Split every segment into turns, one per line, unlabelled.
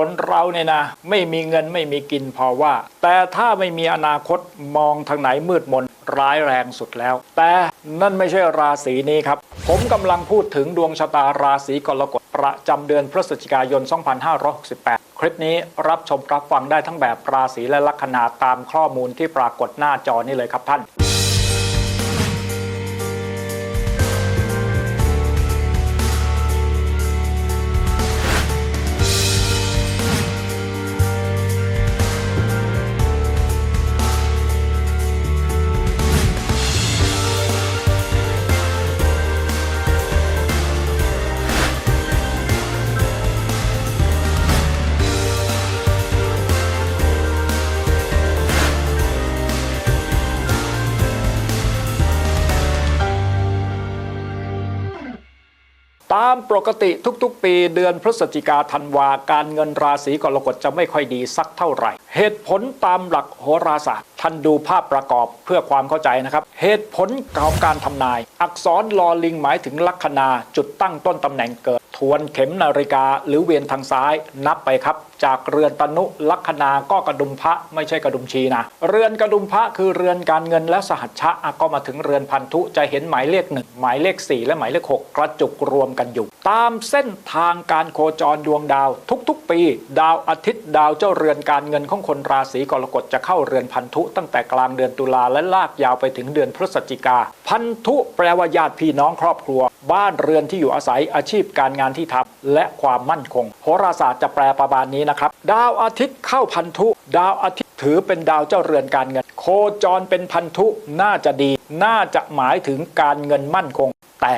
คนเราเนี่ยนะ ไม่มีเงินไม่มีกินพอว่า แต่ถ้าไม่มีอนาคตมองทางไหนมืดมนร้ายแรงสุดแล้ว แต่นั่นไม่ใช่ราศีนี้ครับ ผมกำลังพูดถึงดวงชะตาราศีกรกฎประจำเดือนพฤศจิกายน 2568 คลิปนี้รับชมรับฟังได้ทั้งแบบราศีและลัคนาตามข้อมูลที่ปรากฏหน้าจอนี่เลยครับท่าน ตามปกติทุกๆ ปีเดือนพฤศจิกาธันวาการเงินราศีกรกฎจะไม่ค่อยดีสักเท่าไหร่ เหตุผลตามหลักโหราศาสตร์ท่านดูภาพประกอบเพื่อความเข้าใจนะครับ เหตุผลของการทำนาย อักษรลอลิงหมายถึงลัคนาจุดตั้งต้นตำแหน่งเกิด ทวนเข็มนาฬิกาหรือเวียนทางซ้ายนับไปครับจากเรือนตนุลัคนาก็กระดุมพระไม่ใช่กระดุมชีนะ เรือนกระดุมพระคือเรือนการเงินและสหัชชะอะก็มาถึงเรือนพันธุจะเห็นหมายเลขหนึ่งหมายเลข 4 และหมายเลข 6 กระจุกรวมกันอยู่ ตามเส้นทางการโคจรดวงดาว ทุกๆ ปี ดาวอาทิตย์ ดาวเจ้าเรือนการเงินของคนราศีกรกฎจะเข้าเรือนพันธุ ตั้งแต่กลางเดือนตุลาและลากยาวไปถึงเดือนพฤศจิกา พันธุแปลว่าญาติพี่น้องครอบครัว บ้านเรือนที่อยู่อาศัยอาชีพการงานที่ทำและความมั่นคงโหราศาสตร์จะแปลประมาณนี้นะครับ ดาวอาทิตย์เข้าพันธุ ดาวอาทิตย์ถือเป็นดาวเจ้าเรือนการเงิน โคจรเป็นพันธุน่าจะดี น่าจะหมายถึงการเงินมั่นคง แต่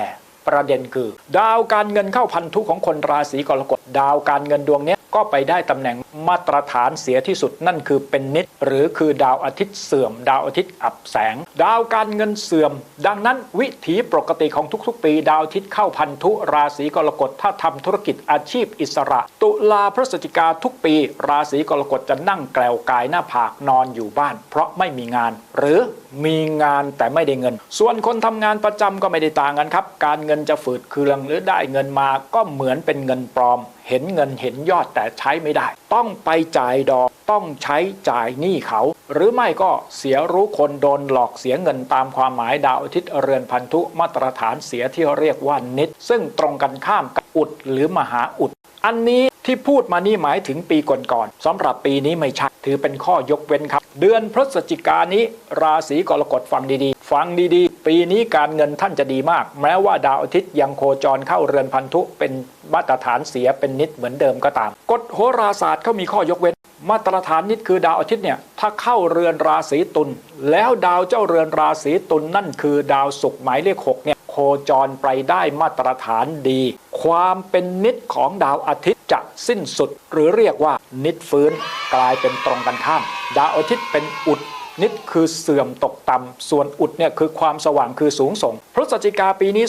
ประเด็นคือ ดาวการเงินเข้าพันธุของคนราศีกรกฎดาวการเงินดวงนี้ก็ไปได้ตำแหน่งมาตรฐานเสียที่สุดนั่นคือเป็นนิด หรือคือดาวอาทิตย์เสื่อม ดาวอาทิตย์อับแสง ดาวการเงินเสื่อม ดังนั้นวิถีปกติของทุกๆ ปี ดาวอาทิตย์เข้าพันธุราศีกรกฎถ้าทำธุรกิจอาชีพอิสระ ตุลาพฤศจิกาทุกปี ราศีกรกฎจะนั่งแกลวกายหน้าผากนอนอยู่บ้าน เพราะไม่มีงาน หรือมีงานแต่ไม่ได้เงิน ส่วนคนทำงานประจำก็ไม่ได้ต่างกันครับ การเงินจะฝืดเคืองหรือได้เงินมาก็เหมือนเป็นเงินปลอม เห็นเงินเห็นยอดแต่ใช้ไม่ได้ ต้องไปจ่ายดอกต้องใช้จ่ายหนี้เขา หรือไม่ก็เสียรู้คนโดนหลอกเสียเงินตามความหมายดาวอาทิตย์เรือนพันธุมาตรฐานเสียที่เรียกว่านิด ซึ่งตรงกันข้ามกับอุดหรือมหาอุด อันนี้ที่พูดมานี่หมายถึงปีก่อนๆสำหรับปีนี้ไม่ใช่ถือเป็นข้อยกเว้นครับ เดือนพฤศจิกายนนี้ราศีกรกฎฟังดีๆ ฟังดีๆ ปีนี้การเงินท่านจะดีมาก แม้ว่าดาวอาทิตย์ยังโคจรเข้าเรือนพันธุเป็นมาตรฐานเสียเป็นนิดเหมือนเดิมก็ตามกฎโหราศาสตร์เขามีข้อยกเว้น มาตรฐานนิดคือดาวอาทิตย์เนี่ยถ้าเข้าเรือนราศีตุลแล้วดาวเจ้าเรือนราศีตุลนั่นคือดาวศุกร์หมายเลขหกเนี่ยโคจรไปได้มาตรฐานดี ความเป็นนิดของดาวอาทิตย์จะสิ้นสุด หรือเรียกว่านิดฟื้นกลายเป็นตรงกันข้าม ดาวอาทิตย์เป็นอุดนิดคือเสื่อมตกต่ำส่วนอุดเนี่ยคือความสว่างคือสูงส่งพฤศจิกาปีนี้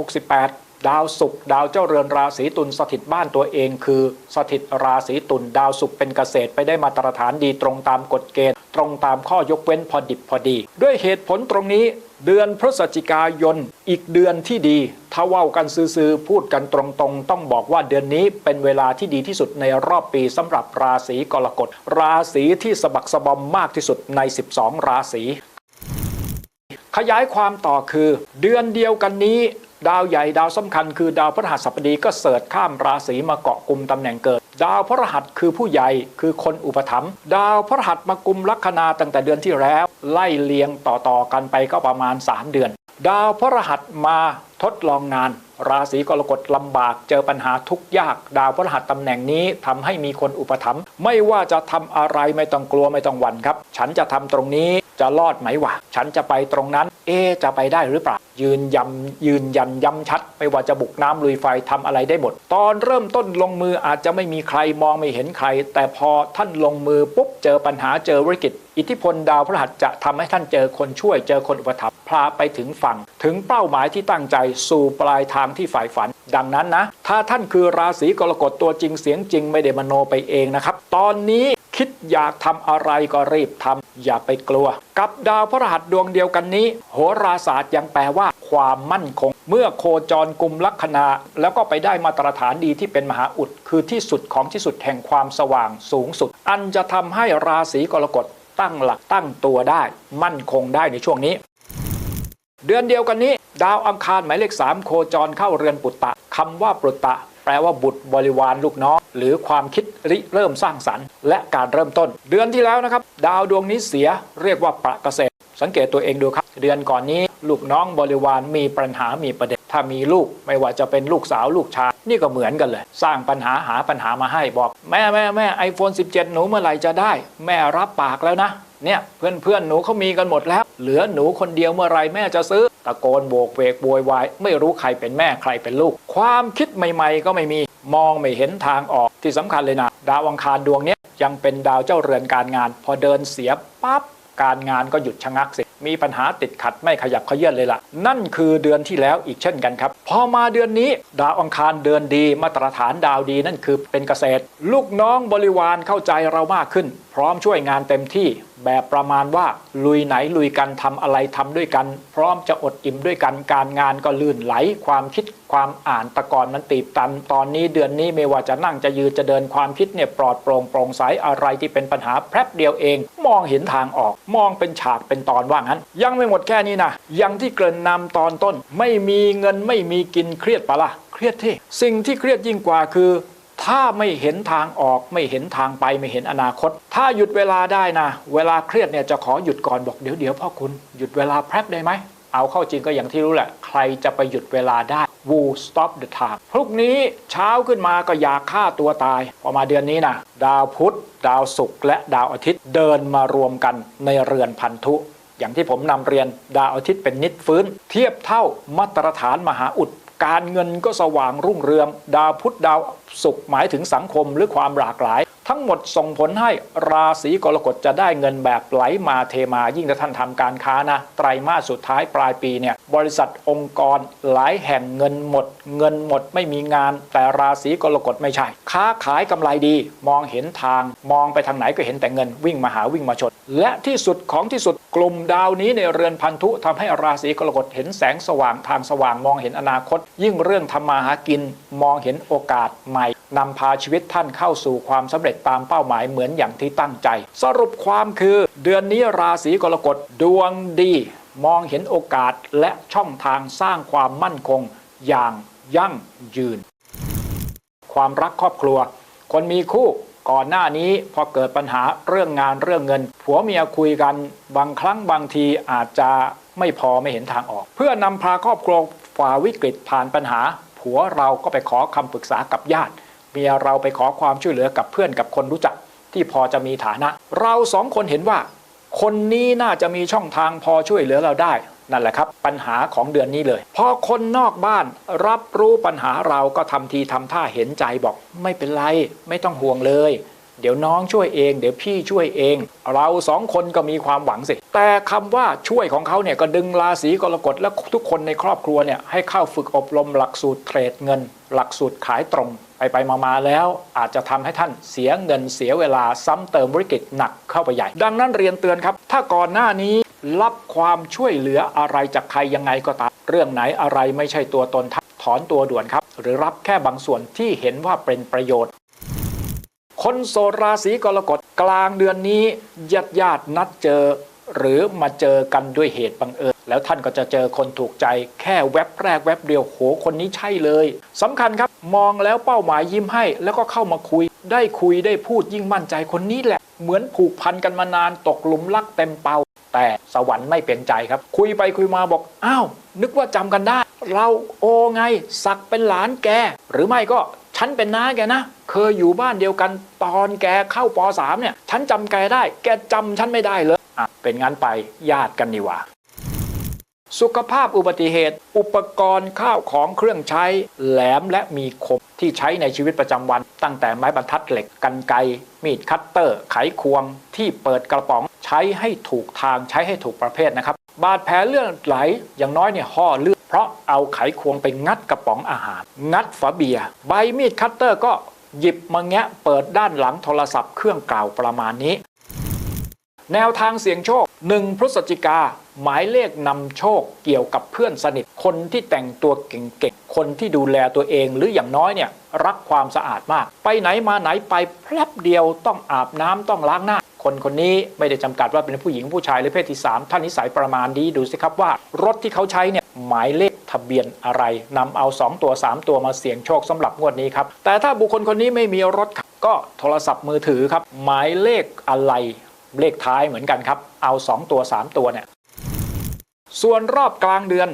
2568 ดาวศุกร์ดาวเจ้าเรือนราศีตุลสถิตบ้านตัวเองคือ สถิตราศีตุลดาวศุกร์เป็นเกษตรไปได้มาตรฐานดีตรงตามกฎเกณฑ์ ตรงตามข้อยกเว้นพอดิบพอดี ด้วยเหตุผลตรงนี้ เดือนพฤศจิกายนอีกเดือนที่ดี ถ้าเว่ากันซื่อๆพูดกันตรงๆ ต้องบอกว่าเดือนนี้เป็นเวลาที่ดีที่สุดในรอบปีสำหรับราศีกรกฎราศีที่สะบักสะบอมมากที่สุดใน 12 ราศีขยายความต่อคือ เดือนเดียวกันนี้ ดาวใหญ่ดาวสำคัญคือดาวพฤหัสบดีก็เสดข้ามราศีมาเกาะกลุ่มตำแหน่งเกิด ดาวพฤหัสคือผู้ใหญ่คือคนอุปถัมภ์ดาวพฤหัสมากุมลัคนาตั้งแต่เดือนที่แล้ว ไล่เลียงต่อๆกันไปก็ประมาณ 3 เดือน ดาวพฤหัสมาทดลองงาน ราศีกรกฎลำบากเจอปัญหาทุกยาก ดาวพฤหัสตำแหน่งนี้ทำให้มีคนอุปถัมภ์ไม่ว่าจะทำอะไรไม่ต้องกลัวไม่ต้องหวั่นครับ ฉันจะทำตรงนี้ จะรอดไหมวะ ฉันจะไปตรงนั้น เอจะไปได้หรือเปล่า ยืนยำยืนยันย้ำชัด ไม่ว่าจะบุกน้ำลุยไฟทำอะไรได้หมด ตอนเริ่มต้นลงมืออาจจะไม่มีใครมองไม่เห็นใคร แต่พอท่านลงมือปุ๊บเจอปัญหาเจอวิกฤตอิทธิพลดาวพฤหัสจะทำให้ท่านเจอคนช่วยเจอคนอุปถัมภ์พาไปถึงฝั่ง ถึงเป้าหมายที่ตั้งใจสู่ปลายทางที่ฝ่ายฝัน ดังนั้นนะ ถ้าท่านคือราศีกรกฎตัวจริงเสียงจริงไม่ได้มโนไปเองนะครับ ตอนนี้ คิดอยากทำอะไรก็รีบทำอย่าไปกลัว กับดาวพระหัสดวงเดียวกันนี้ โหราศาสตร์ยังแปลว่า ความมั่นคง เมื่อโคจรกลุ่มลัคนา แล้วก็ไปได้มาตรฐานดีที่เป็นมหาอุด คือที่สุดของที่สุดแห่งความสว่างสูงสุด อันจะทำให้ราศีกรกฎตั้งหลักตั้งตัวได้ มั่นคงได้ในช่วงนี้ เดือนเดียวกันนี้ ดาวอังคารหมายเลขสามโคจรเข้าเรือนปุตตะคำว่าปุตตะ ปลว่าบุตรบริวารลูกน้อง หรือความคิดริเริ่มสร้างสรรค์ และการเริ่มต้น เดือนที่แล้วนะครับ ดาวดวงนี้เสียเรียกว่าประเกษตร สังเกตตัวเองดูครับ เดือนก่อนนี้ ลูกน้องบริวารมีปัญหามีประเด็นถ้ามีลูกไม่ว่าจะเป็นลูกสาวลูกชาย นี่ก็เหมือนกันเลย สร้างปัญหาหาปัญหามาให้บอก แม่แม่แม่ไอโฟน17 หนูเมื่อไหร่จะได้ แม่รับปากแล้วนะเนี่ยเพื่อนเพื่อนหนูเขามีกันหมดแล้ว เหลือหนูคนเดียวเมื่อไหรแม่จะซื้อ ตะโกนโบกเวกโวยวาย ไม่รู้ใครเป็นแม่ใครเป็นลูก ความคิดใหม่ๆ ก็ไม่มีมองไม่เห็นทางออกที่สำคัญเลยนะ ดาวอังคารดวงนี้ยังเป็นดาวเจ้าเรือนการงาน พอเดินเสียปั๊บการงานก็หยุดชะงักสิ มีปัญหาติดขัดไม่ขยับเขยื่อนเลยล่ะ นั่นคือเดือนที่แล้วอีกเช่นกันครับ พอมาเดือนนี้ ดาวอังคารเดินดี มาตรฐานดาวดีนั่นคือเป็นเกษตร ลูกน้องบริวารเข้าใจเรามากขึ้น พร้อมช่วยงานเต็มที่แบบประมาณว่าลุยไหนลุยกันทำอะไรทำด้วยกัน พร้อมจะอดอิ่มด้วยกันการงานก็ลื่นไหล ความคิดความอ่านตะกอนมันตีบตัน ตอนนี้เดือนนี้ไม่ว่าจะนั่งจะยืนจะเดินความคิดเนี่ยปลอดโปร่งโปร่งใสอะไรที่เป็นปัญหาแป๊บเดียวเอง มองเห็นทางออก มองเป็นฉากเป็นตอนว่างนยังไม่หมดแค่นี้นะยังที่เกริ่นนำตอนต้น ไม่มีเงินไม่มีกินเครียดปะละ่ะเครียดที่ สิ่งที่เครียดยิ่งกว่าคือ ถ้าไม่เห็นทางออกไม่เห็นทางไปไม่เห็นอนาคต ถ้าหยุดเวลาได้นะ เวลาเครียดเนี่ยจะขอหยุดก่อนบอกเดี๋ยวเดี๋ยวพ่อคุณหยุดเวลาแป๊บได้ไหมเอาเข้าจริงก็อย่างที่รู้แหละ ใครจะไปหยุดเวลาได้ Who stop the time พรุ่งนี้เช้าขึ้นมาก็อยากฆ่าตัวตาย พอมาเดือนนี้นะดาวพุธ ดาวศุกร์และดาวอาทิตย์เดินมารวมกันในเรือนพันธุ อย่างที่ผมนำเรียนดาวอาทิตย์เป็นนิดฟื้น เทียบเท่ามาตรฐานมหาอุดการเงินก็สว่างรุ่งเรือง ดาวพุธดาวศุกร์หมายถึงสังคมหรือความหลากหลาย ทั้งหมดส่งผลให้ราศีกรกฎจะได้เงินแบบไหลมาเทมายิ่งถ้าท่านทำการค้านะ ไตรมาสสุดท้ายปลายปีเนี่ยบริษัทองค์กรหลายแห่งเงินหมด เงินหมดไม่มีงาน แต่ราศีกรกฎไม่ใช่ ค้าขายกำไรดี มองเห็นทาง มองไปทางไหนก็เห็นแต่เงินวิ่งมาหาวิ่งมาชน และที่สุดของที่สุดกลุ่มดาวนี้ในเรือนพันธุทำให้ราศีกรกฎเห็นแสงสว่างทางสว่างมองเห็นอนาคต ยิ่งเรื่องทำมาหากิน มองเห็นโอกาสใหม่นำพาชีวิตท่านเข้าสู่ความสำเร็จตามเป้าหมายเหมือนอย่างที่ตั้งใจ สรุปความคือ เดือนนี้ราศีกรกฎดวงดี มองเห็นโอกาสและช่องทางสร้างความมั่นคง อย่างยั่งยืน ความรักครอบครัว คนมีคู่ก่อนหน้านี้พอเกิดปัญหาเรื่องงานเรื่องเงิน ผัวเมียคุยกัน บางครั้งบางทีอาจจะไม่พอไม่เห็นทางออก เพื่อนำพาครอบครัวฝ่าวิกฤตผ่านปัญหา ผัวเราก็ไปขอคำปรึกษากับญาติ เมียเราไปขอความช่วยเหลือกับเพื่อนกับคนรู้จักที่พอจะมีฐานะ เราสองคนเห็นว่า คนนี้น่าจะมีช่องทางพอช่วยเหลือเราได้นั่นแหละครับ ปัญหาของเดือนนี้เลย พอคนนอกบ้านรับรู้ปัญหาเราก็ทำทีทำท่าเห็นใจบอก ไม่เป็นไร ไม่ต้องห่วงเลย เดี๋ยวน้องช่วยเอง เดี๋ยวพี่ช่วยเอง เราสองคนก็มีความหวังสิ แต่คำว่าช่วยของเขาเนี่ยก็ดึงราศีกรกฎและทุกคนในครอบครัวเนี่ยให้เข้าฝึกอบรมหลักสูตรเทรดเงิน หลักสูตรขายตรง ไปไปมามาแล้วอาจจะทำให้ท่านเสียเงินเสียเวลาซ้ำเติมวิกฤตหนักเข้าไปใหญ่ ดังนั้นเรียนเตือนครับ ถ้าก่อนหน้านี้รับความช่วยเหลืออะไรจากใครยังไงก็ตาม เรื่องไหนอะไรไม่ใช่ตัวตนท่านถอนตัวด่วนครับ หรือรับแค่บางส่วนที่เห็นว่าเป็นประโยชน์ คนโสดราศีกรกฎกลางเดือนนี้ญาติญาตินัดเจอ หรือมาเจอกันด้วยเหตุบังเอิญแล้วท่านก็จะเจอคนถูกใจ แค่แว็บแรกแว็บเดียวโหคนนี้ใช่เลยสำคัญครับมองแล้วเป้าหมายยิ้มให้ แล้วก็เข้ามาคุย ได้คุยได้พูดยิ่งมั่นใจคนนี้แหละ เหมือนผูกพันกันมานานตกหลุมรักเต็มเปาแต่สวรรค์ไม่เป็นใจครับ คุยไปคุยมาบอกอ้าวนึกว่าจำกันได้ เราโอไง สักเป็นหลานแก หรือไม่ก็ ฉันเป็นน้าแกนะ เคยอยู่บ้านเดียวกันตอนแกเข้าป .3 เนี่ย ฉันจำแกได้ แกจำฉันไม่ได้เลยอะเป็นงั้นไปญาติกันนี่ว่า สุขภาพอุบัติเหตุ อุปกรณ์ข้าวของเครื่องใช้ แหลมและมีคมที่ใช้ในชีวิตประจำวัน ตั้งแต่ไม้บรรทัดเหล็กกันไกมีดคัตเตอร์ ไขควง ที่เปิดกระป๋องใช้ให้ถูกทางใช้ให้ถูกประเภทนะครับ บาดแผลเลือดไหลอย่างน้อยเนี่ยห่อเลือด เพราะเอาไขควงไปงัดกระป๋องอาหาร งัดฝาเบียร์ใบมีดคัตเตอร์ก็หยิบมาแงะเปิดด้านหลังโทรศัพท์เครื่องเก่าประมาณนี้ แนวทางเสี่ยงโชค 1 พฤศจิกาหมายเลขนำโชคเกี่ยวกับเพื่อนสนิท คนที่แต่งตัวเก่งๆ คนที่ดูแลตัวเองหรืออย่างน้อยเนี่ยรักความสะอาดมาก ไปไหนมาไหนไปแป๊บเดียวต้องอาบน้ำต้องล้างหน้า คนคนนี้ไม่ได้จำกัดว่าเป็นผู้หญิงผู้ชายหรือเพศที่ 3 ท่านนิสัยประมาณนี้ดูสิครับว่ารถที่เขาใช้เนี่ยหมายเลขทะเบียนอะไรนำเอา 2 ตัว 3 ตัวมาเสี่ยงโชคสำหรับงวดนี้ครับแต่ถ้าบุคคลคนนี้ไม่มีรถขับก็โทรศัพท์มือถือครับหมายเลขอะไรเลขท้ายเหมือนกันครับ เอา 2 ตัว 3 ตัวเนี่ยส่วนรอบกลางเดือน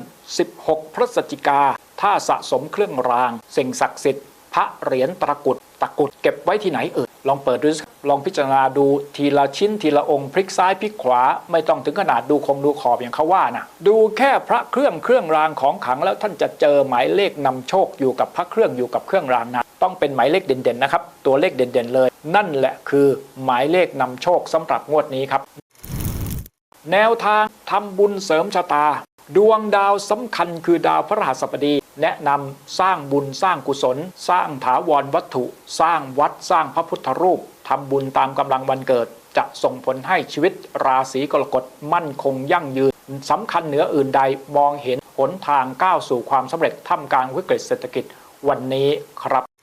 16 พฤศจิกา ถ้าสะสมเครื่องราง สิ่งศักดิ์สิทธิ์ พระเหรียญตะกุดตะกุดเก็บไว้ที่ไหนเอ่ยลองเปิดดูสิ ลองพิจารณาดูทีละชิ้นทีละองค์พลิกซ้ายพลิกขวา ไม่ต้องถึงขนาดดูคงดูขอบอย่างเขาว่านะดูแค่พระเครื่องเครื่องรางของขังแล้วท่านจะเจอหมายเลขนำโชคอยู่กับพระเครื่องอยู่กับเครื่องรางนะต้องเป็นหมายเลขเด่นๆนะครับ ตัวเลขเด่นๆเลย นั่นแหละคือหมายเลขนำโชคสำหรับงวดนี้ครับ แนวทางทำบุญเสริมชะตา ดวงดาวสำคัญคือดาวพระรหัสบดีแนะนำสร้างบุญสร้างกุศล สร้างถาวรวัตถุ สร้างวัดสร้างพระพุทธรูป ทำบุญตามกำลังวันเกิด จะส่งผลให้ชีวิตราศีกรกฎมั่นคงยั่งยืนสำคัญเหนืออื่นใดมองเห็นหนทางก้าวสู่ความสำเร็จท่ามกลางวิกฤตเศรษฐกิจวันนี้ครับ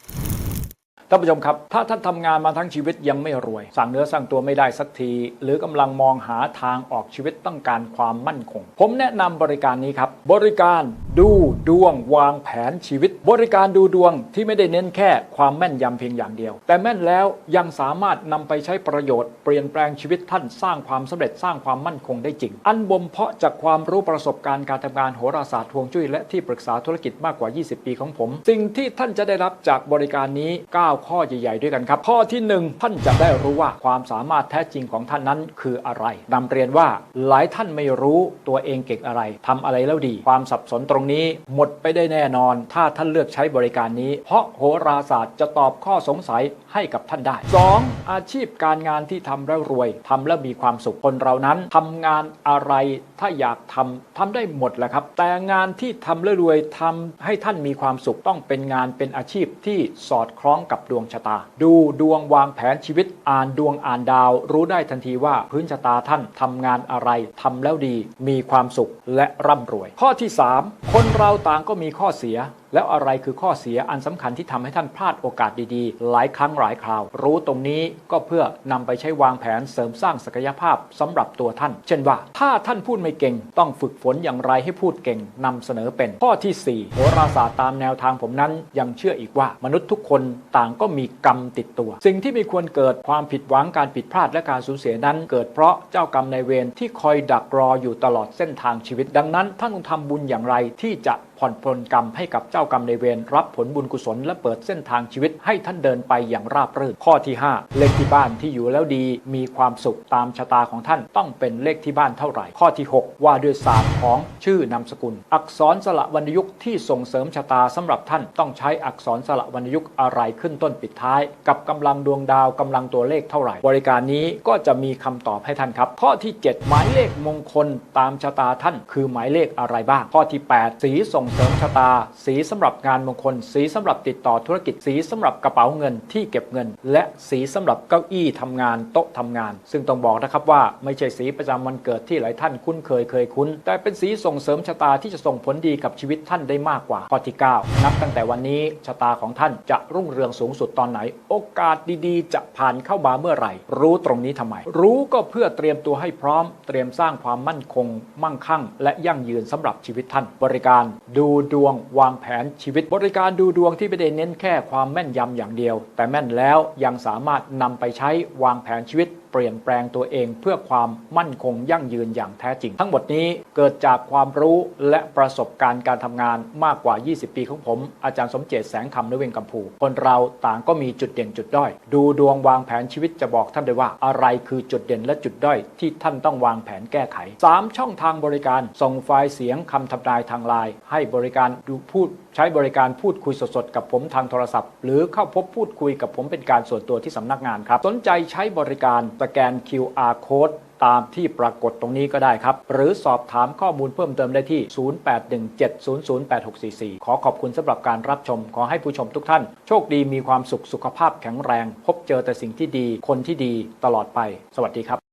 ท่านผู้ชมครับ ถ้าท่านทำงานมาทั้งชีวิตยังไม่รวย สั่งเนื้อสั่งตัวไม่ได้สักที หรือกำลังมองหาทางออกชีวิตต้องการความมั่นคง ผมแนะนำบริการนี้ครับ บริการดูดวงวางแผนชีวิต บริการดูดวงที่ไม่ได้เน้นแค่ความแม่นยำเพียงอย่างเดียว แต่แม่นแล้วยังสามารถนำไปใช้ประโยชน์เปลี่ยนแปลงชีวิตท่านสร้างความสำเร็จสร้างความมั่นคงได้จริง อันบ่มเพาะจากความรู้ประสบการณ์การทำงานโหราศาสตร์ฮวงจุ้ยและที่ปรึกษาธุรกิจมากกว่า 20 ปีของผม สิ่งที่ท่านจะได้รับจากบริการนี้9ข้อใหญ่ ๆ ด้วยกันครับ ข้อที่ 1 ท่านจะได้รู้ว่าความสามารถแท้จริงของท่านนั้นคืออะไรนำเรียนว่าหลายท่านไม่รู้ตัวเองเก่งอะไรทำอะไรแล้วดี ความสับสนตรงนี้หมดไปได้แน่นอน ถ้าท่านเลือกใช้บริการนี้ เพราะโหราศาสตร์จะตอบข้อสงสัยให้กับท่านได้ 2. อาชีพการงานที่ทำแล้วรวยทำแล้วมีความสุขคนเรานั้นทำงานอะไรถ้าอยากทำทำได้หมดแหละครับ แต่งานที่ทำแล้วรวยทำให้ท่านมีความสุขต้องเป็นงานเป็นอาชีพที่สอดคล้องกับดวงชะตา ดูดวงวางแผนชีวิตอ่านดวงอ่านดาว รู้ได้ทันทีว่าพื้นชะตาท่านทำงานอะไรทำแล้วดี มีความสุขและร่ำรวย ข้อที่ 3 คนเราต่างก็มีข้อเสียแล้วอะไรคือข้อเสียอันสำคัญที่ทำให้ท่านพลาดโอกาสดีๆ หลายครั้งหลายคราว รู้ตรงนี้ก็เพื่อนำไปใช้วางแผนเสริมสร้างศักยภาพสำหรับตัวท่าน เช่นว่า ถ้าท่านพูดไม่เก่ง ต้องฝึกฝนอย่างไรให้พูดเก่งนำเสนอเป็นข้อทีสี่4โหราศาสตร์ตามแนวทางผมนั้นยังเชื่ออีกว่ามนุษย์ทุกคนต่างก็ก็มีกรรมติดตัว สิ่งที่ไม่ควรเกิดความผิดหวังการผิดพลาดและการสูญเสียนั้น เกิดเพราะเจ้ากรรมนายเวรที่คอยดักรออยู่ตลอดเส้นทางชีวิต ดังนั้นท่านต้องทำบุญอย่างไรที่จะ ผ่อนปลนกรรมให้กับเจ้ากรรมในเวรรับผลบุญกุศลและเปิดเส้นทางชีวิตให้ท่านเดินไปอย่างราบรื่นข้อที่ 5 เลขที่บ้านที่อยู่แล้วดีมีความสุขตามชะตาของท่านต้องเป็นเลขที่บ้านเท่าไหร่ ข้อที่ 6 ว่าด้วยศาสตร์ของชื่อนามสกุล อักษรสละวรรณยุกต์ที่ส่งเสริมชะตาสำหรับท่านต้องใช้อักษรสละวรรณยุกต์อะไรขึ้นต้นปิดท้าย กับกำลังดวงดาวกำลังตัวเลขเท่าไหร่ บริการนี้ก็จะมีคำตอบให้ท่านครับ ข้อที่ 7 หมายเลขมงคลตามชะตาท่าน คือหมายเลขอะไรบ้าง ข้อที่ 8 สีส่งเสริมชะตา สีสำหรับงานมงคล สีสำหรับติดต่อธุรกิจสีสำหรับกระเป๋าเงินที่เก็บเงิน และสีสำหรับเก้าอี้ทำงานโต๊ะทำงาน ซึ่งต้องบอกนะครับว่าไม่ใช่สีประจำวันเกิดที่หลายท่านคุ้นเคยเคยคุ้น แต่เป็นสีส่งเสริมชะตาที่จะส่งผลดีกับชีวิตท่านได้มากกว่าข้อที่ 9 นับตั้งแต่วันนี้ชะตาของท่านจะรุ่งเรืองสูงสุดตอนไหน โอกาสดีๆ จะผ่านเข้ามาเมื่อไหร่ รู้ตรงนี้ทำไม รู้ก็เพื่อเตรียมตัวให้พร้อม เตรียมสร้างความมั่นคง มั่งคั่ง และยั่งยืนสำหรับชีวิตท่านบริการดูดูดวงวางแผนชีวิต บริการดูดวงที่ไม่ได้เน้นแค่ความแม่นยำอย่างเดียว แต่แม่นแล้วยังสามารถนำไปใช้วางแผนชีวิต เปลี่ยนแปลงตัวเองเพื่อความมั่นคงยั่งยืนอย่างแท้จริง ทั้งหมดนี้เกิดจากความรู้และประสบการณ์การทำงานมากกว่า 20 ปีของผม อาจารย์สมเจตแสงคำนเวงกัมพู คนเราต่างก็มีจุดเด่นจุดด้อย ดูดวงวางแผนชีวิตจะบอกท่านได้ว่าอะไรคือจุดเด่นและจุดด้อยที่ท่านต้องวางแผนแก้ไข 3 ช่องทางบริการส่งไฟล์เสียงคำทำนายทางไลน์ให้บริการดูพูด ใช้บริการพูดคุยสดๆ กับผมทางโทรศัพท์ หรือเข้าพบพูดคุยกับผมเป็นการส่วนตัวที่สำนักงานครับ สนใจใช้บริการสแกน QR code ตามที่ปรากฏตรงนี้ก็ได้ครับ หรือสอบถามข้อมูลเพิ่มเติมได้ที่ 0817008644 ขอขอบคุณสำหรับการรับชม ขอให้ผู้ชมทุกท่าน โชคดีมีความสุขสุขภาพแข็งแรง พบเจอแต่สิ่งที่ดี คนที่ดีตลอดไป สวัสดีครับ